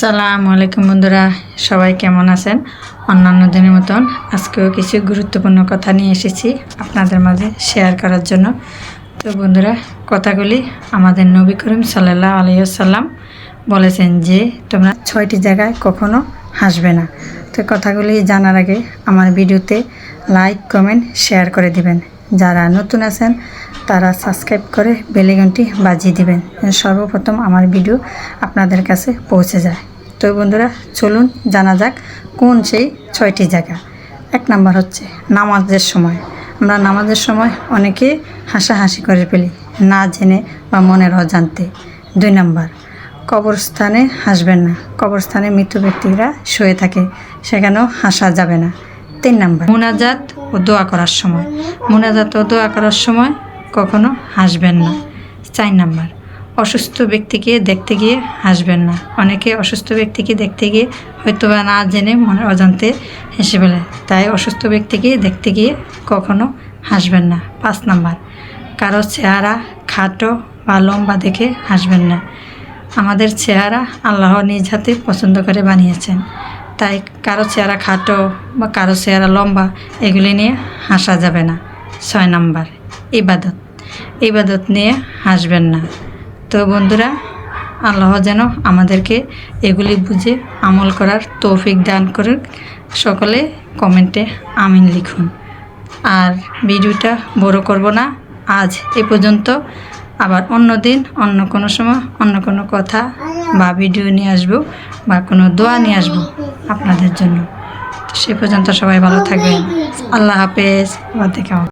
আসসালামু আলাইকুম বন্ধুরা, সবাই কেমন আছেন? অন্যান্য দিনের মতন আজকেও কিছু গুরুত্বপূর্ণ কথা নিয়ে এসেছি আপনাদের মাঝে শেয়ার করার জন্য। তো বন্ধুরা, কথাগুলি আমাদের নবী করিম সাল্লাহ আলাইসাল্লাম বলেছেন যে, তোমরা ছয়টি জায়গায় কখনো হাসবে না। তো কথাগুলি জানার আগে আমার ভিডিওতে লাইক কমেন্ট শেয়ার করে দিবেন। যারা নতুন আছেন, তারা সাবস্ক্রাইব করে বেলিগনটি বাজিয়ে দিবেন। সর্বপ্রথম আমার ভিডিও আপনাদের কাছে পৌঁছে যায়। তো বন্ধুরা, চলুন জানা যাক কোন সেই ছয়টি জায়গা। এক নাম্বার হচ্ছে নামাজের সময়। আমরা নামাজের সময় অনেকে হাসাহাসি করে ফেলি, না জেনে বা মনের অজান্তে। দুই নাম্বার, কবরস্থানে হাসবেন না। কবরস্থানে মৃত ব্যক্তিরা শুয়ে থাকে, সেখানেও হাসা যাবে না। তিন নাম্বার, মুনাজাত ও দোয়া করার সময়। মুনাজাত ও দোয়া করার সময় কখনো হাসবেন না। চার নাম্বার, অসুস্থ ব্যক্তিকে দেখতে গিয়ে হাসবেন না। অনেকে অসুস্থ ব্যক্তিকে দেখতে গিয়ে হয়তো বা না জেনে মনে অজান্তে হেসে ফেলে। তাই অসুস্থ ব্যক্তিকে দেখতে গিয়ে কখনো হাসবেন না। পাঁচ নাম্বার, কারও চেহারা খাটো বা লম্বা দেখে হাসবেন না। আমাদের চেহারা আল্লাহ নিজ হাতে পছন্দ করে বানিয়েছেন। তাই কারও চেহারা খাটো বা কারও চেহারা লম্বা, এগুলি নিয়ে হাসা যাবে না। ছয় নাম্বার, ইবাদত। ইবাদত নিয়ে হাসবেন না। তো বন্ধুরা, আল্লাহ যেন আমাদেরকে এগুলি বুঝে আমল করার তৌফিক দান করুক। সকলে কমেন্টে আমিন লিখুন। আর ভিডিওটা বড় করব না, আজ এ পর্যন্ত। আবার অন্য দিন, অন্য কোনো সময়, অন্য কোনো কথা বা ভিডিও নিয়ে আসব বা কোনো দোয়া নিয়ে আসব। আপনাদের জন্য। সে পর্যন্ত সবাই ভালো থাকবেন। আল্লাহ হাফেজ। আবার দেখা হবে।